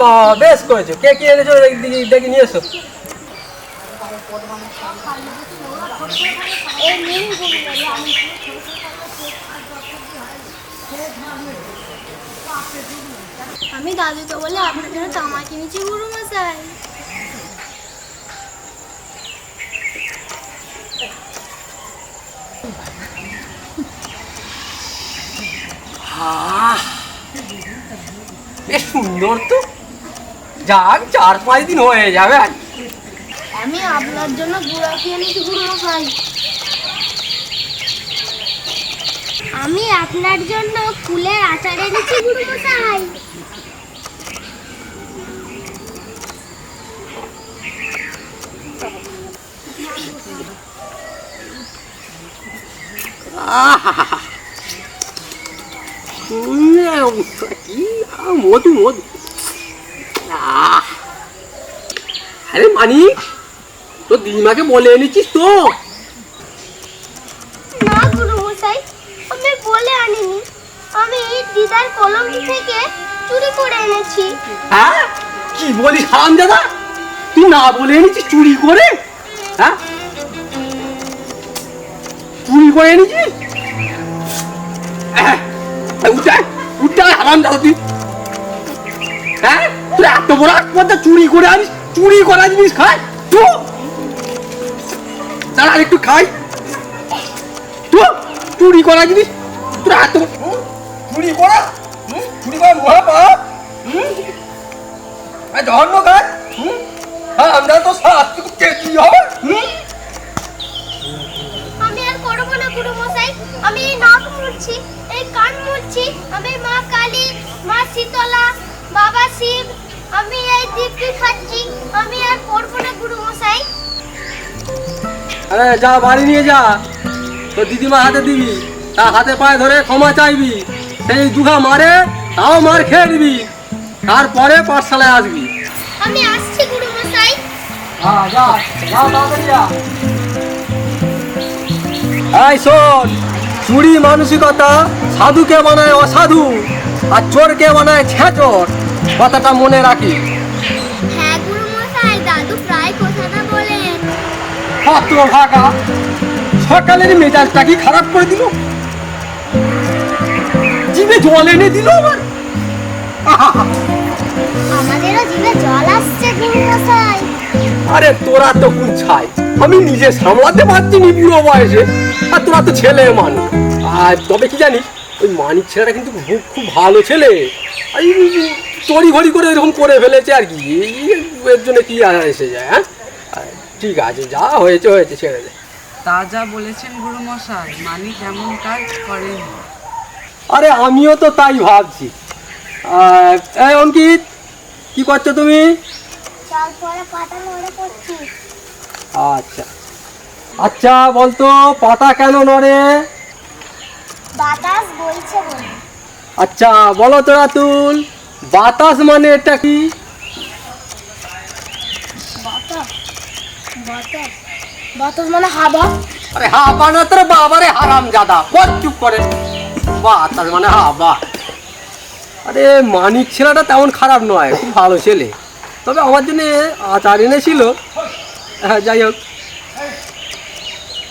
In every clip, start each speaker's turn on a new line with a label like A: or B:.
A: বাহ বেশ করেছ। কে কি এনেছো দেখি নিয়ে এসো।
B: আমি দাদুকে বলে আপনার জন্য তামা কিনেছি গুরু মশাই।
A: বেশ সুন্দর তো। যাক চার পাঁচ দিন হয়ে যাবে।
B: আমি আপনার জন্য গুড়া কিনেছি গুরু মশাই আমি আপনার জন্য ফুলের আচার এনেছি গুরু মশাই
A: মধু মধু! আরে মানি তো দিদিমাকে বলে এনেছিস তো।
B: না গুরু মশাই আমি বলে আনিনি। আমি দিদার কলমটি থেকে চুরি করে এনেছি।
A: হ্যাঁ? কি বলিস হারাম তুই না বলে এনেছিস চুরি করে? হ্যাঁ? চুরি করে এনেছিস? উঠে উঠে তুই। হ্যাঁ? তুই এত বড় আসপর্দা চুরি করে আনিস চুরি করা জিনিস খাই তো! দাঁড়া একটু খাই। তো! চুরি করা জিনিস তোর এত চুরি করা? চুরি করা মহাপাপ হুম? আর ধর্ম গাছ হ্যাঁ আমরা তো শাস্তি করতে কি হবে?
B: আমি আর করব না গুরু মশাই। আমি এই নাক মুড়ছি এই কান মুড়ছি। আমি মা কালী মা শীতলা বাবা শিব আমি এই দিব্যি খাচ্ছি আমি আর করব না গুরু মশাই।
A: আরে যা বাড়ি নিয়ে যা। তো দিদিমা হাতে দিবি তা হাতে পায়ে ধরে ক্ষমা চাইবি। সেই দুঘা মারে তাও মার খেয়ে দিবি তারপরে পাঠশালায় আসবি।
B: আমি আসছি গুরু মশাই।
A: হ্যাঁ যা যা তাড়াতাড়ি যা। এই শোন চুরি মানসিকতা সাধুকে বানায় অসাধু আর চোরকে বানায় ছেচর। কথাটা মনে রাখি।
B: হ্যাঁ গুরু মশাই দাদু প্রায় কথাটা বলেন।
A: কত ভাগা সকালের মেজাজটা কি খারাপ করে দিল? জিভে জল এনে দিল আমার
B: আমাদেরও জিভে জল আসছে গুরু মশাই
A: আরে তোরা তো কোন ছাই আমি নিজে সামলাতে পারছি নি বুড়ো বয়সে। আর তোরা তো ছেলে মানুষ। আর তবে কি জানিস ওই মানিক ছেলেটা কিন্তু খুব খুব ভালো ছেলে। আর তড়ি ঘড়ি করে এরকম করে ফেলেছে আর কি। এর জন্য কি আর এসে যায় হ্যাঁ? ঠিক আছে যা হয়েছে হয়েছে ছেড়ে দে।
C: তা যা বলেছেন গুরুমশাই মানি কেমন কাজ করেন।
A: আরে আমিও তো তাই ভাবছি। এই অঙ্কিত কি করছ তুমি?
B: জল পরে পাতা নড়ে পড়ছি।
A: আচ্ছা। আচ্ছা বলতো পাতা কেন নড়ে?
B: বাতাস বইছে বলে
A: আচ্ছা বলো তো রাতুল বাতাস মানে এটা কি?
B: বাতাস মানে হাওয়া।
A: আরে হাবা না তোর বাবারে হারাম জাদা। বল চুপ করে। বাতাস মানে হাবা আরে মানিক ছেলেটা তেমন খারাপ নয় খুব ভালো ছেলে। তবে আমার জন্য আচার এনেছিল। হ্যাঁ যাই হোক।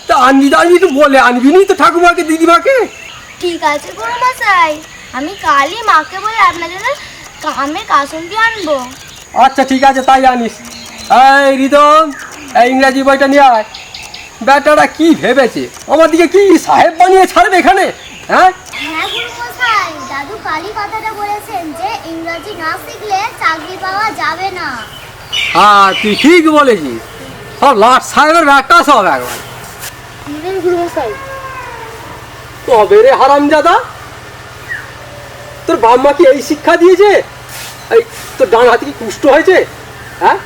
A: তা আনবি তো আনবি তো বলে আনবি নি তো ঠাকুমাকে দিদিমাকে?
B: ঠিক আছে গুরু মশাই। আমি কালই মাকে বলে আপনার জন্য কাসুন্দি আনব।
A: আচ্ছা ঠিক আছে তাই আনিস। এই রিদম এই ইংরাজি বইটা নিয়ে আয়। ব্যাটারা কি ভেবেছে? আমার দিকে কি সাহেব বানিয়ে ছাড়বে এখানে? হ্যাঁ?
B: হ্যাঁ গুরু মশাই দাদু কালই কথাটা বলেছেন যে ইংরাজি না শিখলে চাকরি পাওয়া যাবে না।
A: হ্যাঁ তুই ঠিক বলেছিস। সব লাট সাহেবের ব্যাটা সব একবার
B: গুরু মশাই
A: তবে রে হারামজাদা তোর বাম্মা কি এই শিক্ষা দিয়েছে? এই তোর ডান হাতে কি কুষ্ঠ হয়েছে? হ্যাঁ?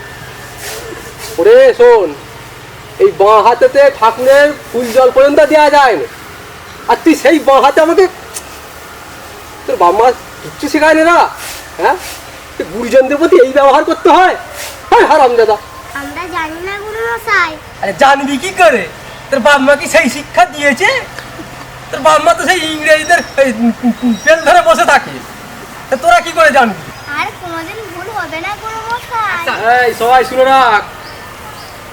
A: ওরে শোন এই বাঁ হাতেতে ঠাকুরের ফুল জল পর্যন্ত দেওয়া যায় না। আর তুই সেই বাঁ হাতে আমাকে তোর কিচ্ছু না হ্যাঁ? গুরুজনদের প্রতি এই ব্যবহার করতে হয়? হ্যাঁ হারাম দাদা
B: আমরা জানি না গুরু মশাই
A: আরে জানবি কি করে? তোর বাপ মা কি সেই শিক্ষা দিয়েছে? তোর বাপ মা তো সেই ইংরেজদের পেল ধরে বসে থাকে। তোরা কি করে জানবি?
B: আর কোনোদিন ভুল হবে না গুরু মশাই।
A: এই সবাই শুনে রাখ।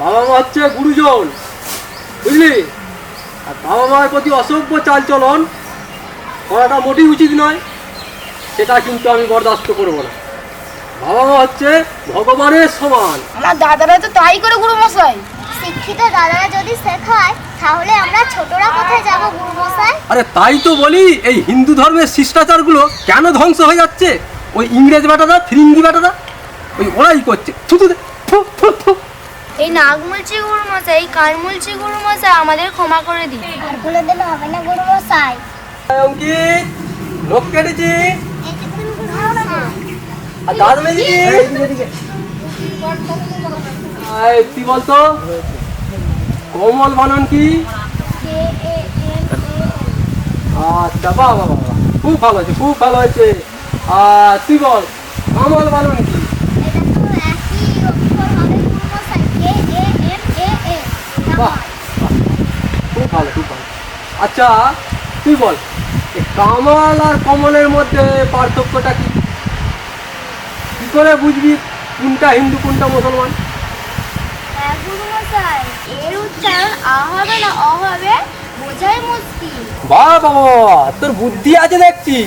A: বাবা মা হচ্ছে গুরুজন বুঝলি? আর বাবা মায়ের প্রতি অসভ্য চালচলন করাটা মোটেই উচিত নয় সেটা কিন্তু আমি বরদাস্ত করব না। বাবা মা হচ্ছে ভগবানের সমান।
D: আমার দাদারা তো তাই করে গুরু মশাই।
B: শিক্ষিত দাদারা যদি শেখায় তাহলে আমরা ছোটরা কোথায় যাব গুরু মশাই?
A: আরে তাই তো বলি এই হিন্দু ধর্মের শিষ্টাচারগুলো কেন ধ্বংস হয়ে যাচ্ছে? ওই ইংরেজ বেটারা ফিরিঙ্গি বেটারা ওই ওরাই করছে। থু থু থু, থু থু
D: এই নাক মুলছি গুরু মশাই এই কান মুলছি গুরু মশাই আমাদের ক্ষমা করে দিন।
B: আর কোনোদিন হবে না গুরু মশাই
A: অঙ্কিত লোক কেটেছি।
B: মশাই
A: আর দাঁত এই, তুই বলতো? কমল বানান কি?
B: K A M A.
A: আচ্ছা বাবা বাহ। খুব ভালো হয়েছে খুব ভালো হয়েছে। আর তুই বল কমল বানান কি
B: এটা তো একই অক্ষর হবে গুরু মশাই কে এ এ এ
A: বাহ বাহ। খুব ভালো খুব ভালো। আচ্ছা তুই বল কামাল আর কমলের মধ্যে পার্থক্যটা কি? কি করে বুঝবি কোনটা হিন্দু কোনটা মুসলমান?
B: হ্যাঁ এর উচ্চারণ আ হবে না অ হবে বোঝাই মুশকিল।
A: বাবা বাবা, তোর বুদ্ধি আছে দেখছি।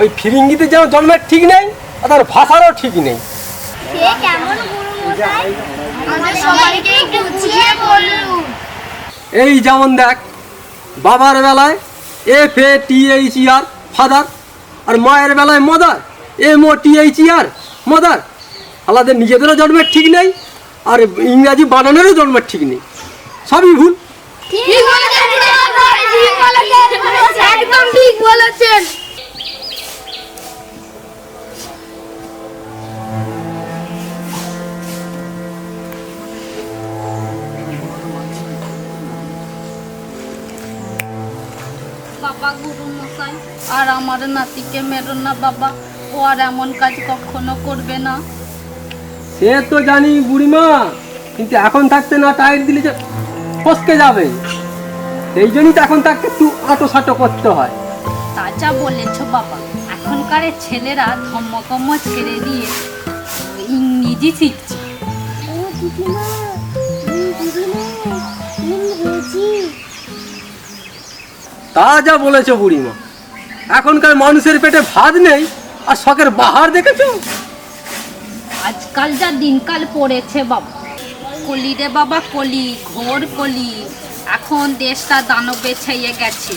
A: ওই ফিরিঙ্গিতে যেন জন্মের ঠিক নেই আর তার ভাষারও ঠিক নেই। এই যেমন দেখ বাবার বেলায় F A T H R father আর মায়ের বেলায় মদার এম ও টি এইচ আর মদার। আলাদা নিজেদেরও জন্মের ঠিক নেই আর ইংরাজি বানানোরও জন্মের ঠিক নেই। সবই ভুল।
B: ঠিক বলেছেন।
D: বাবা গুরু মশাই আর আমার নাতিকে মেরো না বাবা ও আর এমন কাজ কখনো করবে না।
A: সে তো জানি বুড়িমা কিন্তু এখন থাকতে না টাইট দিলে যে ফসকে যাবে। সেই জন্যই তো এখন তাকে একটু আটো সাটো করতে হয়।
D: তা যা বলেছ বাবা এখনকার ছেলেরা ধম্মকম্ম ছেড়ে দিয়ে ইংরেজি শিখছে।
B: ও দিদিমা দিদিমা ইংরেজি।
A: তা যা বলেছ বুড়িমা। এখনকার মানুষের পেটে ভাত নেই আর শখের বাহার দেখেছ?
D: আজকাল যা দিনকাল পড়েছে বাবা। কলি রে বাবা কলি ঘোর কলি। এখন দেশটা দানবে ছেয়ে গেছে।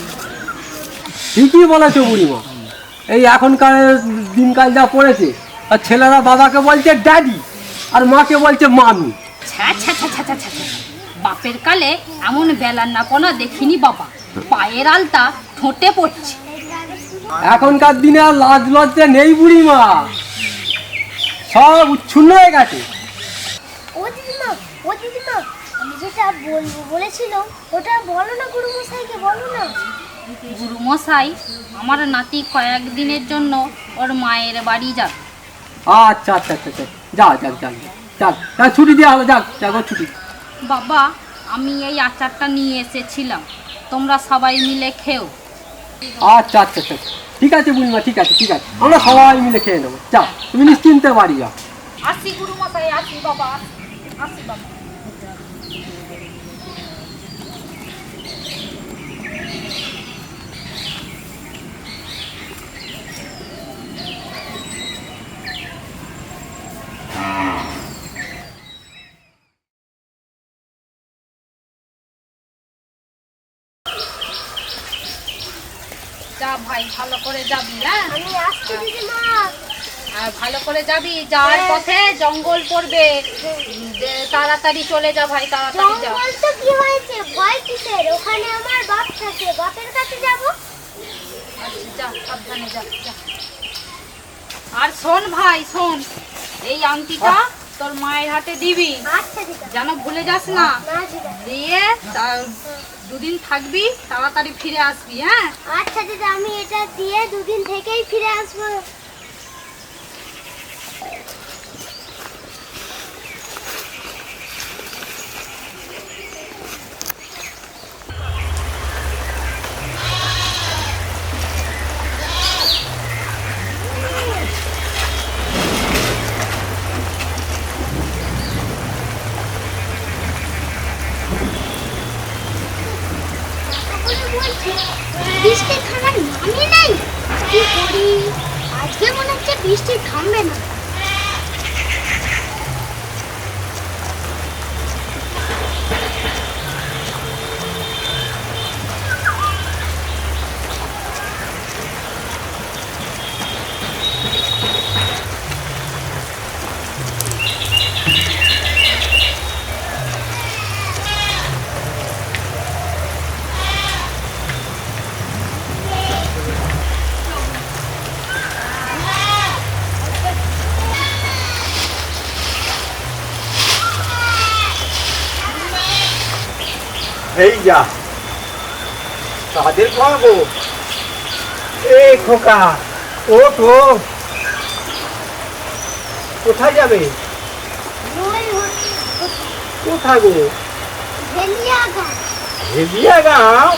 A: ঠিকই বলেছ বুড়িমা। এই এখনকার দিনকাল যা পড়েছে আর ছেলেরা বাবাকে বলছে ড্যাডি আর মাকে বলছে মামি
D: ছ্যা ছ্যা ছ্যা ছ্যা ছ্যা ছ্যা ছ্যা। বাপের কালে এমন বেলার না কোনো দেখিনি বাবা। পায়ের আলতা ঠোঁটে পড়ছে।
A: এখনকার দিনে আর লাজ লজ্জা নেই বুড়িমা। সব উচ্ছন্ন হয়ে গেছে।
B: ও দিদিমা ও দিদিমা আমি যেটা বলব বলেছিল ওটা বলো না গুরু মশাইকে বলো না।
D: গুরুমশাই আমার নাতি কয়েকদিনের জন্য ওর মায়ের বাড়ি যাবে।
A: আচ্ছা আচ্ছা আচ্ছা আচ্ছা। যা যাক যাক যাক যাক ছুটি দেওয়া হলো যাক যাক ছুটি।
D: বাবা আমি এই আচারটা নিয়ে এসেছিলাম। তোমরা সবাই মিলে খেও।
A: আচ্ছা আচ্ছা আচ্ছা ঠিক আছে বুড়িমা ঠিক আছে ঠিক আছে। আমরা সবাই মিলে খেয়ে নেব। যাও তুমি নিশ্চিন্তে বাড়ি যাও।
D: আসি গুরুমশাই আসি বাবা আসি বাবা। যা ভাই ভালো করে যাবি হ্যাঁ? আর ভালো করে যাবি যাওয়ার পথে জঙ্গল পড়বে। তাড়াতাড়ি চলে যা ভাই তাড়াতাড়ি যা।
B: জঙ্গল তো কি হয়েছে? ভয় কিসের? ওখানে আমার বাপ থাকে বাপের কাছে যাব?
D: যা সাবধানে যা যা। আর শোন ভাই শোন এই আংটিটা তোর মায়ের হাতে দিবি।
B: আচ্ছা
D: যেন ভুলে যাস না। দিয়ে দুদিন থাকবি তাড়াতাড়ি ফিরে আসবি হ্যাঁ?
B: আচ্ছা দিদি আমি এটা দিয়ে দুদিন থেকেই ফিরে আসব। বৃষ্টি থামবে না
E: এই যা তাদের খাব এই খোকা ও তো কোথায় যাবে? কোথায় গো? হেলিয়া গাঁও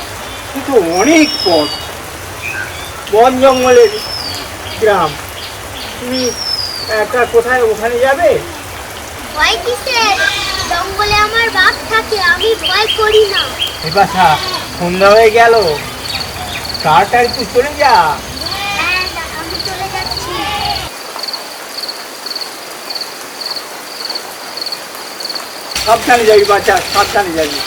E: কিন্তু অনেক পথ। বন জঙ্গলের গ্রাম। তুমি একা কোথায়, ওখানে যাবে?
B: জঙ্গলে আমার বাঘ থাকে আমি ভয় করি না।
E: এই বাসা সন্ধ্যা হয়ে গেল। তাড়াতাড়ি চলে যা।
B: হ্যাঁ আমি চলে যাচ্ছি।
E: সাবধানে যাবি বাচ্চা সাবধানে যাবি।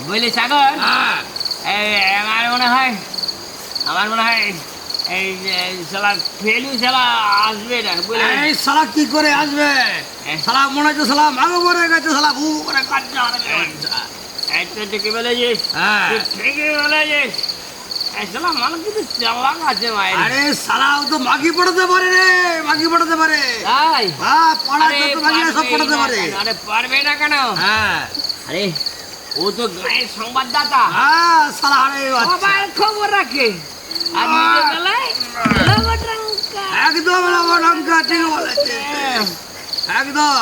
F: বুঝলি সাগর? আমার মনে হয় আমার মনে হয় এই শালা ফেলু শালা আসবে না
G: এই শালা কি করে আসবে? শালা মনে হচ্ছে শালা মাগো মরে গেছে শালা ভু করে কাটছে
F: এই তো ঠিকই বলেছিস।
G: হ্যাঁ।
F: ঠিকই বলেছিস। শালা মানুষ কিন্তু চালাক আছে মায়ের।
G: আরে শালা ও তো মাগি পড়াতে পারে রে মাগি পড়াতে পারে।
F: তাই?
G: হ্যাঁ পাড়ায়
F: আরে
G: যত মাগিরা সব পড়াতে পারে।
F: আরে পারবে না কেন?
G: হ্যাঁ।
F: আরে ও তো গায়ের সংবাদদাতা।
G: হ্যাঁ শালা আরে আচ্ছা।
F: সবার খবর রাখে। আর বেলায় লবটঙ্কা।
G: একদম লবণঙ্কা ঠিক বলেছে একদম।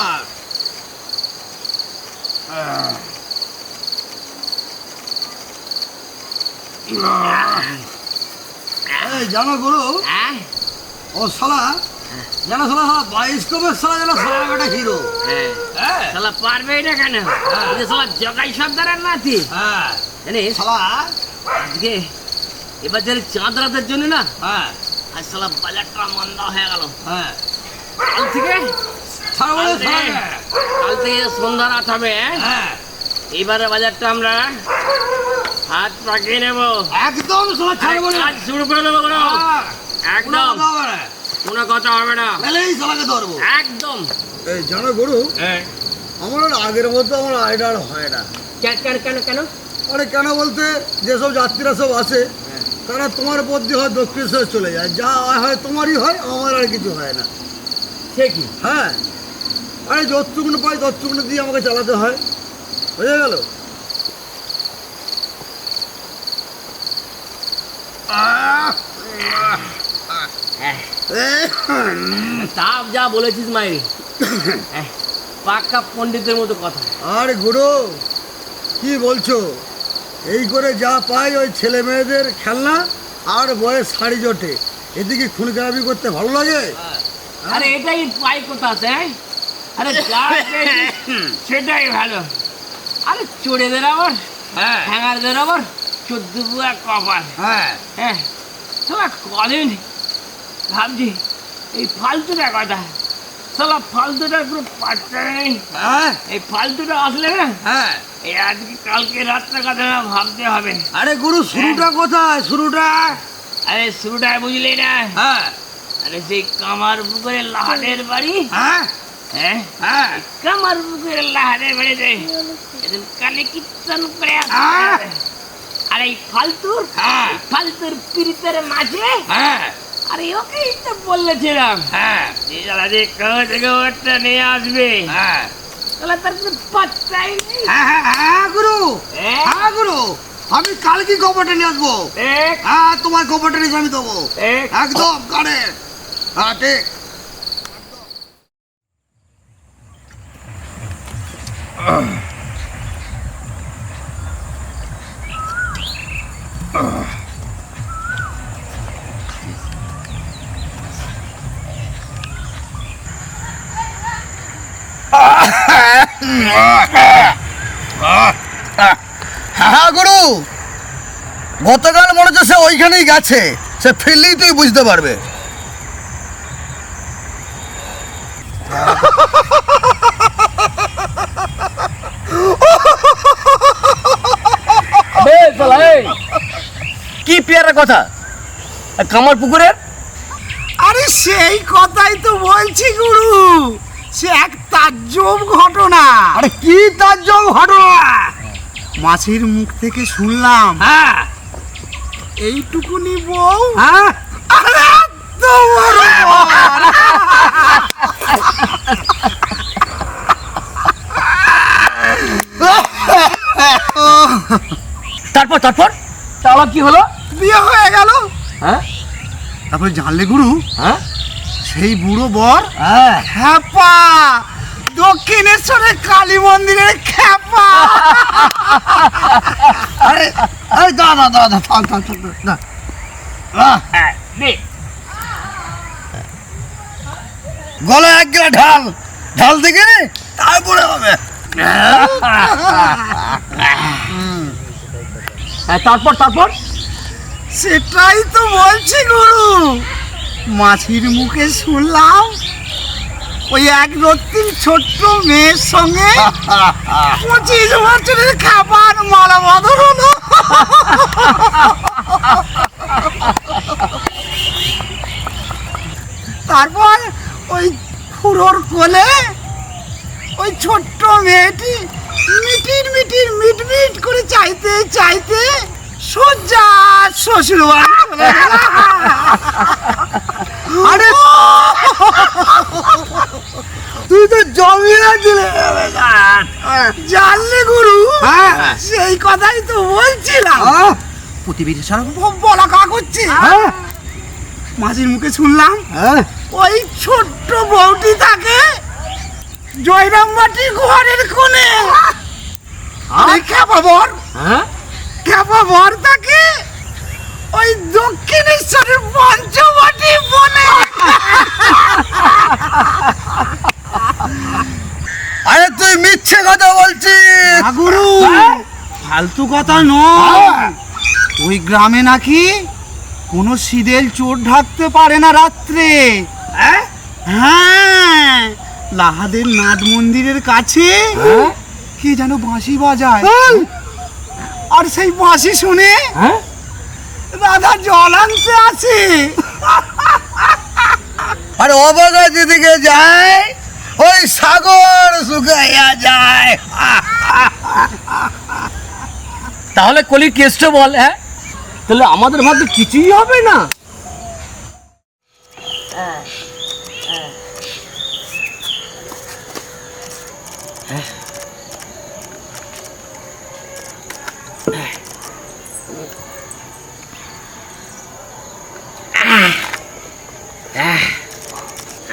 G: এই জানো গুরু
F: হ্যাঁ?
G: ও শালা জানো শালা শালা বাইস্কোপের শালা যেন শালা একটা হিরো।
F: হ্যাঁ।
G: হ্যাঁ?
F: শালা পারবে না কেন? শালা জগাই সর্দারের নাতি।
G: হ্যাঁ।
F: জানিস?
G: শালা?
F: আজকে এবার যে চাঁদ রাতের জন্য না
G: হ্যাঁ।
F: আজ শালা বাজারটা মন্দা হয়ে গেল।
G: হ্যাঁ।
F: কাল থেকে? কাল থেকে- হবে এইবারে বাজারটা আমরা হাত পাকিয়ে নেব।
G: একদম শালা ছাড় বলে।
F: কাজ শুরু করে দেবো কোনো।
G: হ্যাঁ,
F: একদম।
G: না।
F: কোনো কথা হবে না।
G: পেলেই শালাকে ধরবো।
F: একদম।
G: এই জানো গুরু
F: হ্যাঁ।
G: আমার আর আগের মতো আমার আইডা আর হয় না।
F: কেন কেন কেন কেন?
G: আরে কেন বলতে যেসব যাত্রীরা সব আসে তারা তোমার উপর দিয়ে হয় দক্ষিণেশ্বর চলে যায়। যা হয় তোমারই হয় আমার আর কিছু হয় না।
F: সে কি?
G: হ্যাঁ। আরে যতটুকুনো পাই ততটুকুনো দিয়ে আমাকে চালাতে হয়। বুঝে গেল?
F: হ্যাঁ তা যা বলেছিস হ্যাঁ, পাক্কা পণ্ডিতের মতো কথা।
G: আরে গুরু কি বলছো? এই করে যা পাই ওই ছেলে মেয়েদের খেলনা আর বয়স শাড়ি জোটে। এদিকে খুন খারাপি করতে ভালো লাগে?
F: আরে এটাই পাই কোথা আছে হ্যাঁ? আরে যা সেটাই ভালো। আরে চোরেদের আবার
G: হ্যাঁ।
F: হ্যাঙ্গারদের আবার। চোদ্দ বুয়া কপাল।
G: হ্যাঁ।
F: হ্যাঁ সালা কদিন ভাবছি এই ফালতুটা কথা। সালা ফালতুটার কোনো পাত্তা নেই।
G: হ্যাঁ।
F: এই ফালতুটা আসলে না
G: হ্যাঁ।
F: এই আজকে কালকে রাত্রে কথা না ভাবতে হবে।
G: আরে গুরু শুরুটা কোথায়? শুরুটা?
F: আরে শুরুটায় বুঝলি না?
G: হ্যাঁ।
F: আরে সেই কামার পুকুরের লাহাদের বাড়ি।
G: হ্যাঁ।
F: হ্যাঁ।
G: হ্যাঁ।
F: কামার পুকুরের লাহাদের বাড়িতে। এদিন কালে কীর্তন করে। আর এই ফালতুর
G: হ্যাঁ।
F: ফালতুর পিরিতের মাঝে?
G: হ্যাঁ।
F: আরে ওকেই তো বলেছিলাম।
G: হ্যাঁ।
F: যে থেকে ওটা নিয়ে আসবে।
G: হ্যাঁ।
F: তাহলে তার কোনো পাত্তাই নেই।
G: হ্যাঁ হ্যাঁ হ্যাঁ গুরু।
F: হ্যাঁ?
G: হ্যাঁ গুরু। আমি কালকে খবরটা নিয়ে আসব।
F: এক
G: হ্যাঁ তোমার খবরটা নিয়ে আমি দেবো।
F: এক
G: একদম কারে হ্যাঁ ঠিক। আহ। হ্যাঁ গুরু। গতকাল মনে হচ্ছে সে ওইখানেই গেছে। সে ফিরলেই তুই বুঝতে পারবে।
A: Hey, কি পেয়ারা কথা? কামার পুকুরের?
E: আরে সেই কথাই তো বলছি গুরু। সে এক তাজ্জব ঘটনা।
G: আরে কি তার জল ঘটনা?
E: মাছের মুখ থেকে শুনলাম।
A: হ্যাঁ।
E: এইটুকুনি বউ?
A: হ্যাঁ। তারপর তারপর? তাহলে কি হলো?
E: হ্যাঁ? তারপরে জানলে গুরু
A: হ্যাঁ?
E: সেই বুড়ো বর
A: হ্যাঁ।
E: খ্যাপা। দক্ষিণেশ্বরের কালী মন্দিরের খ্যাপা।
G: আরে এই দা দা দা দা থাম থাম থাম না
F: হ্যাঁ
G: গলা এক গেলা ঢাল। ঢাল থেকে তারপরে হবে।
A: হ্যাঁ তারপর তারপর?
E: সেটাই তো বলছি, গুরু। মাছির মুখে শুনলাম ওই এক রত্তিম ছোট্ট মেয়ের সঙ্গে পঁচিশ বছরের খাবার মালা বদল হলো। তারপর ওই খুড়োর কোলে ওই ছোট্ট মেয়েটি মিটির মিটির মিট মিট করে চাইতে চাইতে সজ্জা শ্বশুর
G: আরে তুই তো জমিয়ে দিলে
E: জানলে গুরু
G: হ্যাঁ।
E: সেই কথাই তো বলছিলাম
G: হ্যাঁ?
E: প্রতিবেদী সারা বলা কা করছে
G: হ্যাঁ?
E: মাঝির মুখে শুনলাম
G: হ্যাঁ?
E: ওই ছোট্ট বউটি থাকে জয়রাম জয়রামবাটি ঘরের কোণে আরে খ্যাপা বর
A: হ্যাঁ
E: খ্যাপা ওই দক্ষিণেশ্বরের পঞ্চবটি বনে।
G: আরে তুই মিথ্যে কথা বলছিস।
E: গুরু। ফালতু কথা নয়। ওই গ্রামে নাকি কোনো সিদেল চোর ঢাকতে পারে না রাত্রে। হ্যাঁ? লাহাদের নাট মন্দিরের কাছে কে যেন বাঁশি বাজায়। আর সেই বাঁশি শুনে
A: হ্যাঁ?
E: রাধা জল আনতে আছে
G: আরে অবাগা যেদিকে যায় ওই সাগর শুকাইয়া যায়।
A: তাহলে কলির কেসটা বল হ্যাঁ? তাহলে আমাদের ভাগ্যে কিছুই হবে না।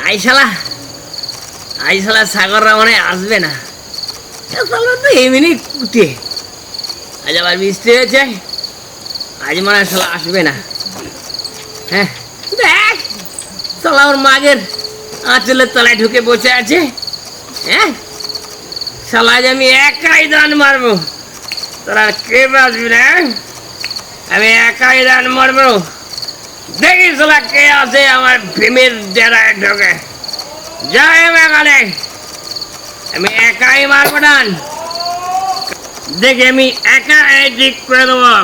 F: আই শালা আই শালা সাগররা মনে আসবে না। শালা তো এমনি কুটে। আজ আবার বৃষ্টি হয়েছে, আজ মনে হয় শালা আসবে না। হ্যাঁ দেখ, শালা ওর মাগের আঁচলের তলায় ঢুকে বসে আছে। হ্যাঁ শালা আজ আমি একাই দান মারবো। তোরা কে বাঁচবি না হ্যাঁ? আমি একাই দান মারবো। দেখি কে আছে আমার প্রেমের ডেরায় ঢোকে। জয় মেঘালে আমি একাই মারবো দেখি আমি একা এই করে দেবো।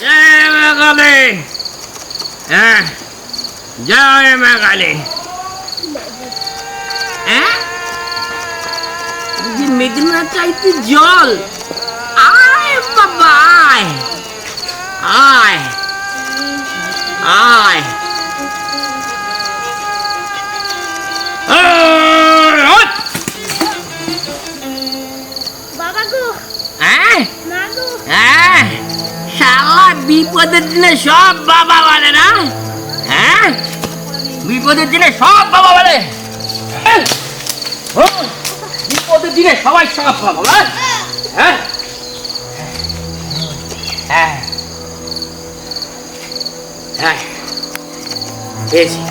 F: জয় মেঘালে হ্যাঁ জয় মেঘালে হ্যাঁ? মেঘনা চাইতে জল? আয় বাবা, আয়। আয়। আয় বিপদের দিনে সব বাবা বলে না? হ্যাঁ? বিপদের দিনে সব বাবা বলে। হ্যাঁ? বিপদের দিনে সবাই সব বাবা হ্যাঁ হ্যাঁ? Beza,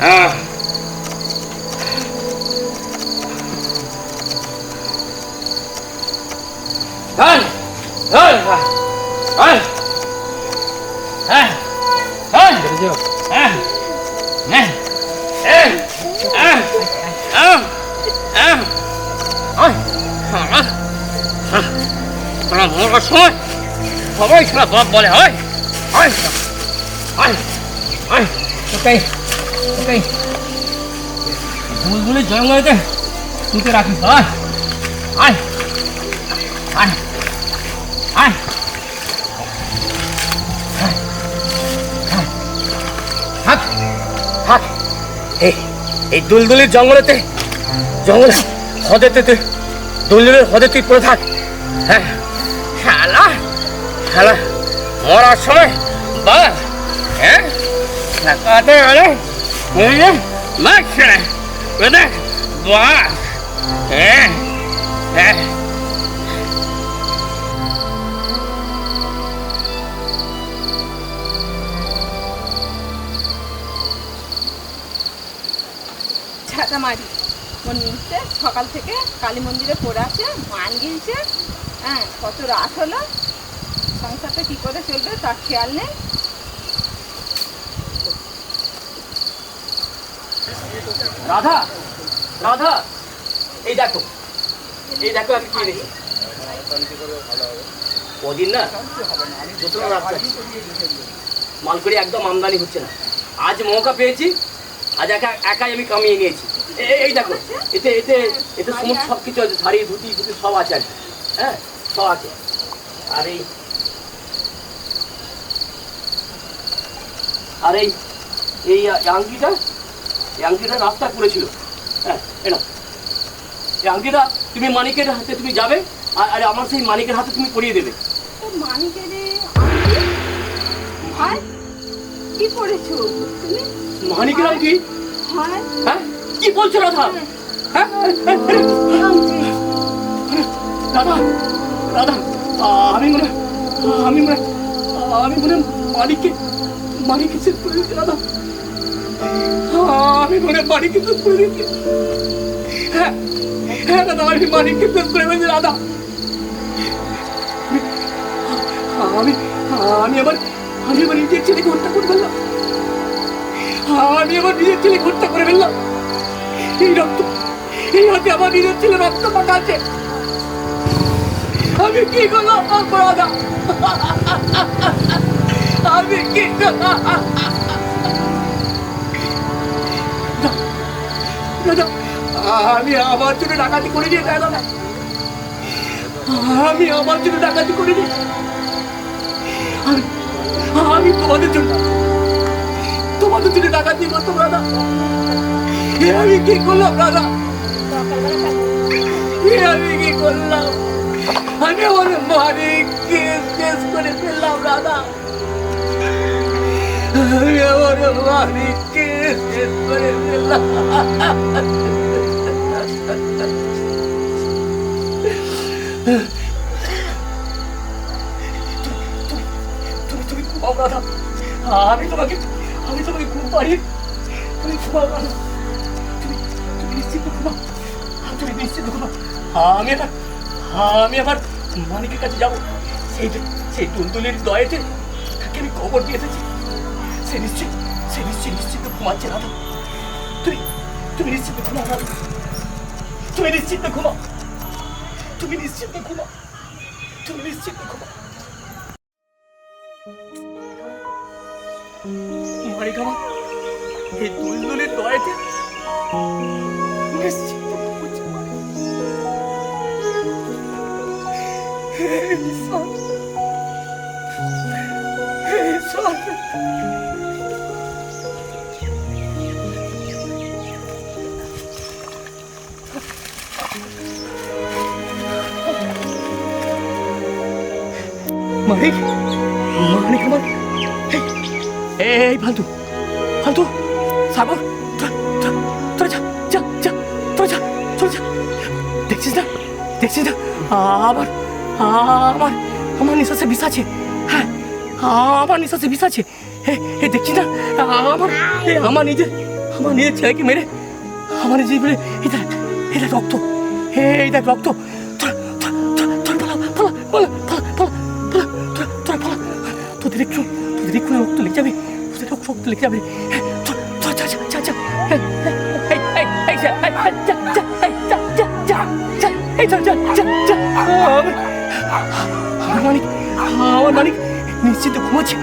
F: jangan. সময় সবাই সারা বাপ বলে, হয়? হয়? তুই রাখিস এই এই দুলদুলির জঙ্গলেতে জঙ্গলে হদেতে তুই, দুলদুলির হদে তুই পড়ে থাক হ্যাঁ? শালা শালা মরার সময়? বা হ্যাঁ লাগাতে গেলে বুঝলে মাছ হ্যাঁ হ্যাঁ
H: নিচে সকাল থেকে কালী মন্দিরে পড়ে আছে মান গিলছে। হ্যাঁ কত রাত হলো? সংসারটা কি করে চলবে তার খেয়াল নেই?
I: রাধা রাধা, এই দেখো এই দেখো আমি কি কদিন না? রাত মাল করে একদম আমদানি হচ্ছে না। আজ মৌকা পেয়েছি, আজ একা, একাই আমি কামিয়ে নিয়েছি। এই দেখো, এতে এতে এতে সমস্ত সব কিছু আছে, শাড়ি, ধুতি ধুতি সব আছে। হ্যাঁ? সব আছে আর এই আর এই এই আংটিটা এই আংটিটা রাস্তা করেছিল হ্যাঁ এটা এই আংটিটা তুমি মানিকের হাতে তুমি যাবে আর আর আমার সেই মানিকের হাতে তুমি পরিয়ে দেবে।
H: মানিকের হয় কি করেছ তুমি?
I: মানিকের আংটি?
H: হ্যাঁ?
I: কি বলছো রাধা? হ্যাঁ? রাধা রাধা, আমি মনে আমি মনে আমি মনে মানিককে মানিককে শেষ করে দিচ্ছি রাধা। আমি মনে মানিককে শেষ করে দিচ্ছি হ্যাঁ হ্যাঁ দাদা আমি মানিককে শেষ করে দিচ্ছি রাধা। আমি আমি আবার আমি আবার নিজের ছেলেকে হত্যা করে ফেললাম। আমি আমার নিজের ছেলে হত্যা করে ফেললাম। এই রক্ত, এই হাতে আমার নিজের ছেলে রক্ত পাঠাচ্ছে আমি কি করলাম অপরাধা? আমি কি দাদা আমি আমার জন্য ডাকাতি করিনি তাই দাদা আমি আমার জন্য ডাকাতি করিনি। আমি আমি তোমাদের জন্য তোমাদের জন্য ডাকাতি করতাম দাদা আমি কি করলাম দাদা আমি কি করলাম? আমি ওর মারে কেস কেস করে ফেললাম দাদা আমি ওর মারে কেস কেস করে ফেললাম আমি তোমাকে আমি তোমাকে ঘুম পাড়ি তুমি ঘুমাও না তুমি তুমি নিশ্চিন্ত ঘুমাও তুমি নিশ্চিন্ত ঘুমাও আমি এবার আমি এবার মানিকের কাছে যাব। সেই সেই টুনটুলির দয়েতে তাকে আমি খবর দিয়ে এসেছি। সে নিশ্চিত সে নিশ্চিত নিশ্চিন্ত ঘুমাচ্ছে দাদা তুমি তুমি নিশ্চিন্ত ঘুমাও দাদা তুমি নিশ্চিন্ত ঘুমাও। তুমি নিশ্চিন্ত ঘুমাও। তুমি নিশ্চিন্ত ঘুমাও। মানিক আমার এই দুলদুলের দয়াতে নিশ্চিন্ত 마이 아, 맞아. আমার আমার নিঃশ্বাসে বিষ আছে। হ্যাঁ আমার নিঃশ্বাসে বিষ আছে। এ দেখছি না। আমার আমার নিজের আমার নিজের ছেলেকে মেরে আমার নিজে মেরে এটা এটা রক্ত। হে এটা রক্ত। তোদের একটু তোদের একটু রক্ত লেগে যাবে। তোদের রক্ত লেগে যাবে। এই চল চল চল চল মানিক আমার মানিক নিশ্চিত ঘুমাচ্ছে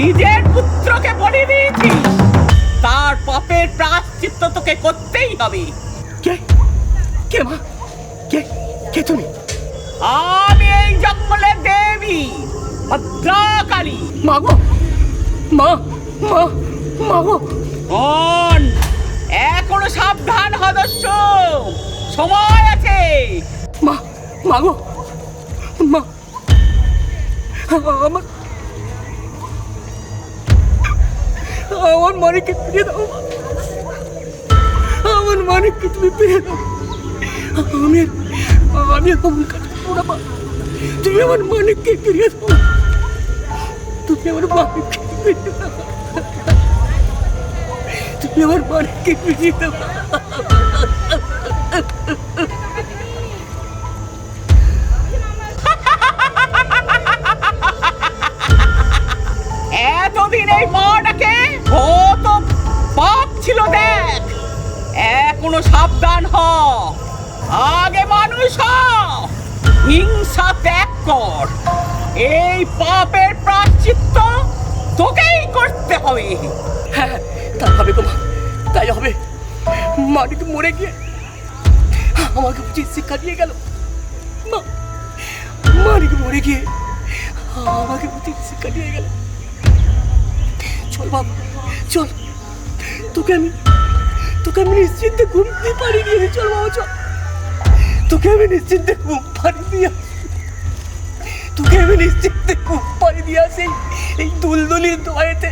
J: নিজের পুত্রকে বলি দিয়েছিস তার পাপের প্রাশ্চিত্য তোকে করতেই হবে
I: কে কে মা কে কে তুমি
J: আমি এই জঙ্গলের দেবী ভদ্রাকালী।
I: মা গো মা মা মা
J: অন এখনও সাবধান সদস্য সময় আছে।
I: মা মা গো মা। আমার আমার মানিককে ফিরিয়ে দাও। আমার মানিককে তুমি ফিরিয়ে দাও। আমি আমি আমার কাছে তুমি আমার মানিককে ফিরিয়ে দাও তুমি আমার ফিরিয়ে দাও তুমি আমার মানিককে ফিরিয়ে দাও
J: এতদিন এই মাটাকে কত পাপ ছিল দেখ। এখনও সাবধান হ। আগে মানুষ হিংসা ত্যাগ কর। এই পাপের প্রাশ্চিত্য তোকেই করতে হবে।
I: হ্যাঁ তাই হবে গো তাই হবে। মানিক মরে গিয়ে আমাকে উচিত শিক্ষা দিয়ে গেল। মানিক মরে গিয়ে আমাকে উচিত শিক্ষা দিয়ে গেল। চল বাবা, চল। তোকে আমি তোকে আমি নিশ্চিন্তে ঘুমতে পারি দিয়ে চল বাবা, চল। তোকে আমি নিশ্চিন্তে ঘুম পারি দিয়ে। তোকে আমি নিশ্চিত খুব পারি দিয়ে আসি এই দুলদুলির দোয়াইতে।